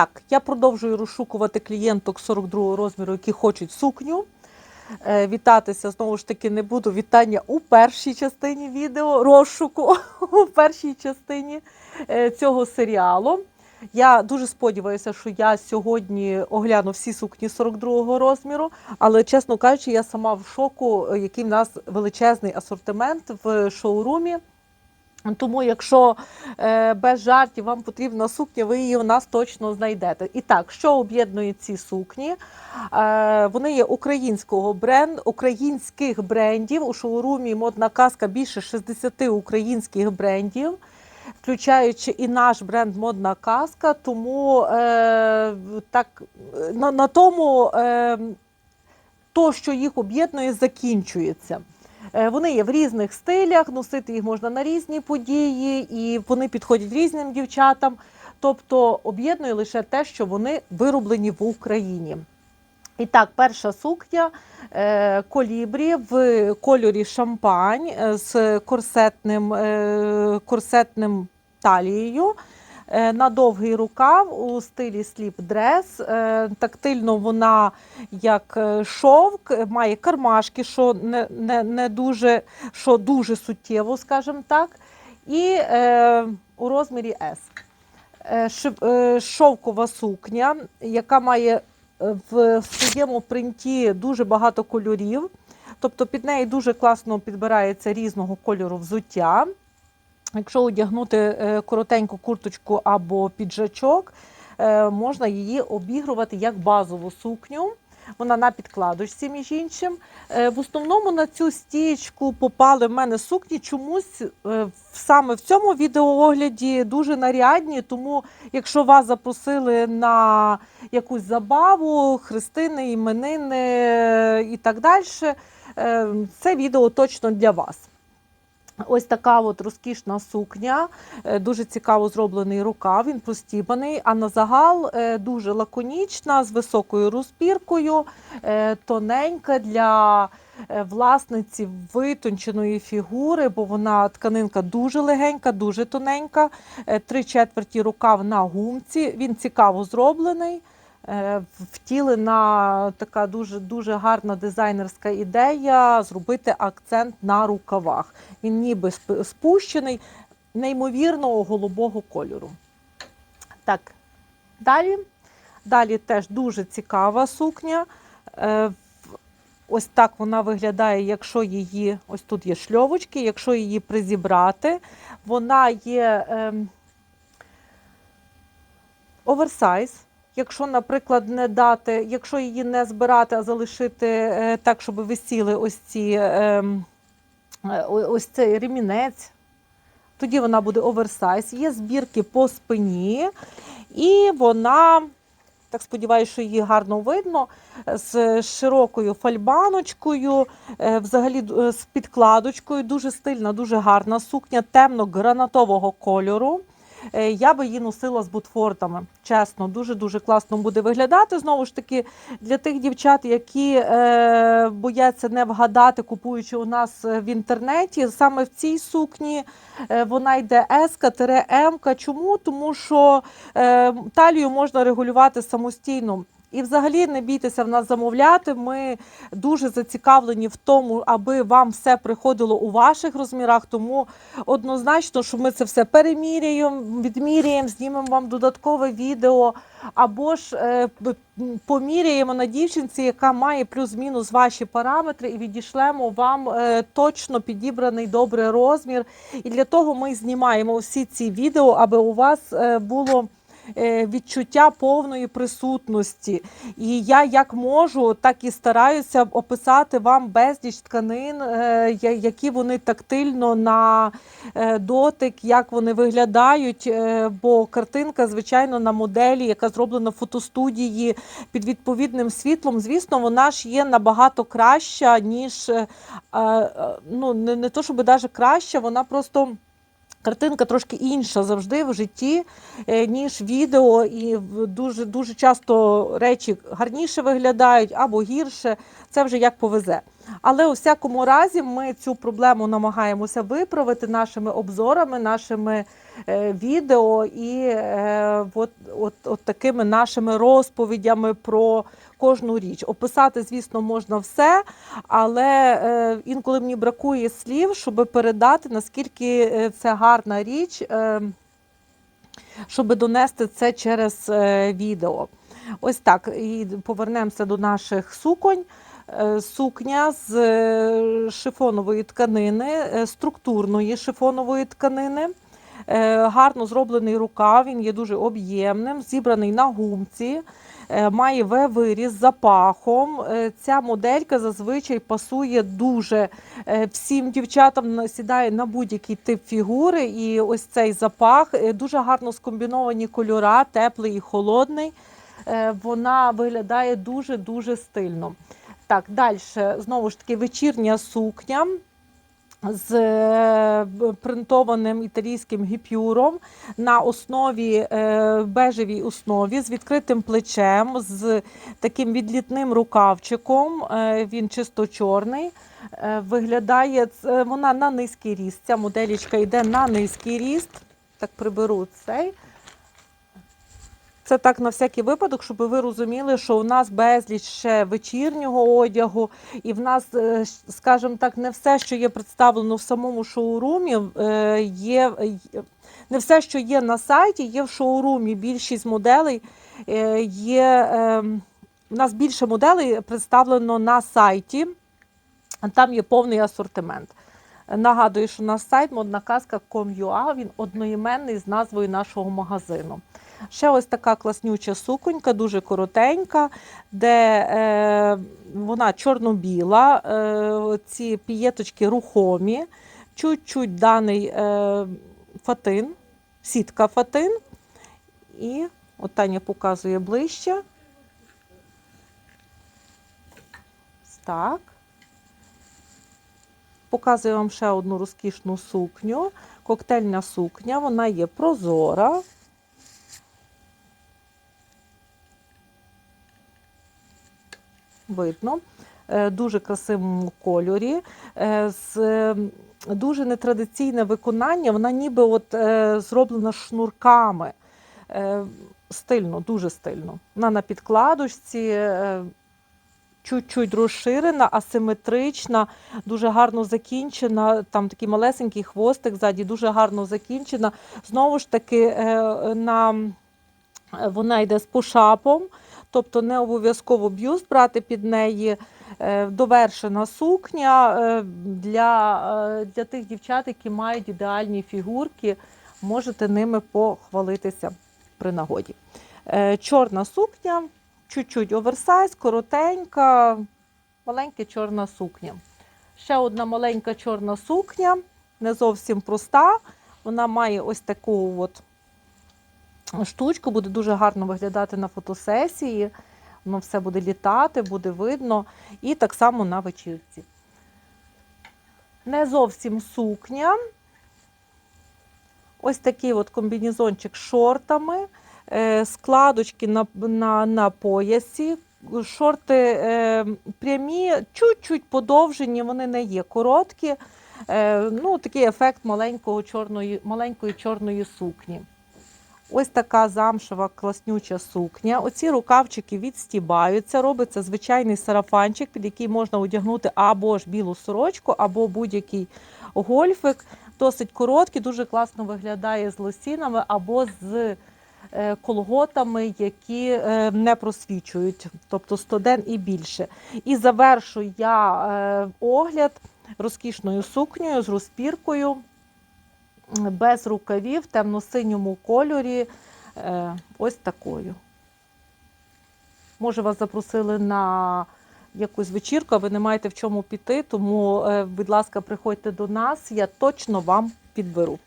так, я продовжую розшукувати клієнток 42 розміру, які хочуть сукню. Е, Вітатися знову ж таки не буду. Вітання у першій частині відео, розшуку у першій частині е, цього серіалу. Я дуже сподіваюся, що я сьогодні огляну всі сукні 42-го розміру, але чесно кажучи, я сама в шоку, який в нас величезний асортимент в шоурумі. Тому, якщо е, без жартів вам потрібна сукня, ви її у нас точно знайдете. І так, що об'єднує ці сукні? Е, вони є українського бренд, українських брендів. У шоурумі модна казка більше 60 українських брендів, включаючи і наш бренд Модна казка. Тому е, так, на, на тому е, то, що їх об'єднує, закінчується. Е, Вони є в різних стилях, носити їх можна на різні події, і вони підходять різним дівчатам. Тобто об'єднує лише те, що вони вироблені в Україні. І так, перша сукня е, колібрі в кольорі шампань е, з корсетним, корсетним талією. Е, На довгий рукав у стилі сліп-дрес. Е, Тактильно вона як е, шовк, має кармашки, що не, не, не дуже, що дуже суттєво, скажімо так. І е, у розмірі S. Шовкова сукня, яка має в своєму принті дуже багато кольорів. Тобто під неї дуже класно підбирається різного кольору взуття. Якщо одягнути е, коротеньку курточку або піджачок, е, можна її обігрувати як базову сукню. Вона на підкладочці, між іншим. Е, В основному на цю стічку попали в мене сукні. Чомусь саме в цьому відеоогляді дуже нарядні. Тому, якщо вас запросили на якусь забаву, хрестини, іменини і так далі, це відео точно для вас. Ось така от розкішна сукня, е, дуже цікаво зроблений рукав, він простібаний, а на загал е, дуже лаконічна, з високою розпіркою, е, тоненька для власниці витонченої фігури, бо вона тканинка дуже легенька, дуже тоненька, три четверті рукав на гумці. Він цікаво зроблений. Е, Втілена така дуже дуже гарна дизайнерська ідея зробити акцент на рукавах. Він ніби спущений, неймовірного голубого кольору. Так, далі. Далі теж дуже цікава сукня. Е, Ось так вона виглядає, якщо її, ось тут є шльовочки, якщо її призібрати, вона є ем, оверсайз. Якщо, наприклад, не дати, якщо її не збирати, а залишити е, так, щоб висіли ось ці ем, е, ось цей ремінець, тоді вона буде оверсайз. Є збірки по спині, і вона, так сподіваюся, що її гарно видно, з широкою фальбаночкою, е, взагалі з підкладочкою. Дуже стильна, дуже гарна сукня, темно-гранатового кольору. Е, Я би її носила з бутфортами. Чесно, дуже дуже класно буде виглядати. Знову ж таки, для тих дівчат, які е, бояться не вгадати, купуючи у нас е, в інтернеті, саме в цій сукні е, вона йде С-М. Чому? Тому що е, талію можна регулювати самостійно. І взагалі не бійтеся в нас замовляти. Ми дуже зацікавлені в тому, аби вам все приходило у ваших розмірах. Тому однозначно, що ми це все переміряємо, відміряємо, знімемо вам додаткове відео, або ж е, поміряємо на дівчинці, яка має плюс-мінус ваші параметри, і відійшлемо вам е, точно підібраний добрий розмір. І для того ми знімаємо всі ці відео, аби у вас е, було відчуття повної присутності. І я як можу, так і стараюся описати вам безліч тканин, е, які вони тактильно на е, дотик, як вони виглядають. е, Бо картинка, звичайно, на моделі, яка зроблена в фотостудії під відповідним світлом, звісно, вона ж є набагато краща, ніж е, е, ну, не то, щоб навіть краща, вона просто. Картинка трошки інша завжди в житті, е, ніж відео, і дуже, дуже часто речі гарніше виглядають або гірше. Це вже як повезе. Але у всякому разі ми цю проблему намагаємося виправити нашими обзорами, нашими е, відео і е, от, от, от такими нашими розповідями про кожну річ. Описати, звісно, можна все, але е, інколи мені бракує слів, щоб передати, наскільки це гарна річ, щоб донести це через відео. Ось так. І повернемося до наших суконь. Е, Сукня з е, шифонової тканини, е, структурної шифонової тканини. Гарно зроблений рукав, він є дуже об'ємним, зібраний на гумці, має В-виріз з запахом. Е, Ця моделька зазвичай пасує дуже всім дівчатам, сідає на будь-який тип фігури. І ось цей запах, дуже гарно скомбіновані кольора, теплий і холодний. Вона виглядає дуже-дуже стильно. Так, далі, знову ж таки, вечірня сукня з е, принтованим італійським гіпюром на основі е, бежевій основі з відкритим плечем, з таким відлітним рукавчиком. Е, він чисто чорний. Виглядає вона на низький ріст. Ця моделічка йде на низький ріст. Так приберу цей. Це так на всякий випадок, щоб ви розуміли, що у нас безліч ще вечірнього одягу, і в нас, е, скажімо так, не все, що є представлено в самому шоурумі, е, є є- не все, що є на сайті, є в шоурумі. Більшість моделей е, є. е, У нас більше моделей представлено на сайті, там є повний асортимент. Нагадую, що наш сайт modnaказка.com.ua, він одноіменний з назвою нашого магазину. Ще ось така класнюча суконька, дуже коротенька, де е, вона чорно-біла, е, ці пієточки рухомі, чуть-чуть даний е, фатин, сітка фатин. І от Таня показує ближче. Так. Показую вам ще одну розкішну сукню. Коктейльна сукня, вона є прозора. Видно. Е, Дуже красивому кольорі, е, з дуже нетрадиційне виконання. Вона ніби от е, зроблена шнурками. Стильно, дуже стильно. Вона на підкладочці, чуть-чуть розширена, асиметрична, дуже гарно закінчена. Там такий малесенький хвостик ззаді, дуже гарно закінчена. Знову ж таки, на, вона йде з пушапом, тобто не обов'язково б'юст брати під неї. Е, Довершена сукня е, для, е, для тих дівчат, які мають ідеальні фігурки, можете ними похвалитися при нагоді. Чорна сукня, чуть-чуть оверсайз, коротенька, маленька чорна сукня. Ще одна маленька чорна сукня, не зовсім проста. Вона має ось таку от штучку, буде дуже гарно виглядати на фотосесії. Воно все буде літати, буде видно. І так само на вечірці. Не зовсім сукня. Ось такий от комбінезончик з шортами, е, складочки на, на, на поясі. Шорти е, прямі, чуть-чуть подовжені, вони не є короткі. Е, ну, такий ефект маленького чорної, маленької чорної сукні. Ось така замшева класнюча сукня. Оці рукавчики відстібаються. Робиться звичайний сарафанчик, під який можна одягнути або ж білу сорочку, або будь-який гольфик. Досить короткий, дуже класно виглядає з лосінами або з е, колготами, які е, не просвічують, тобто 100 ден і більше. І завершу я е, огляд розкішною сукнею з розпіркою без рукавів, темно-синьому кольорі. е, Ось такою. Може, вас запросили на якусь вечірку, ви не маєте в чому піти, тому, е, будь ласка, приходьте до нас, я точно вам підберу.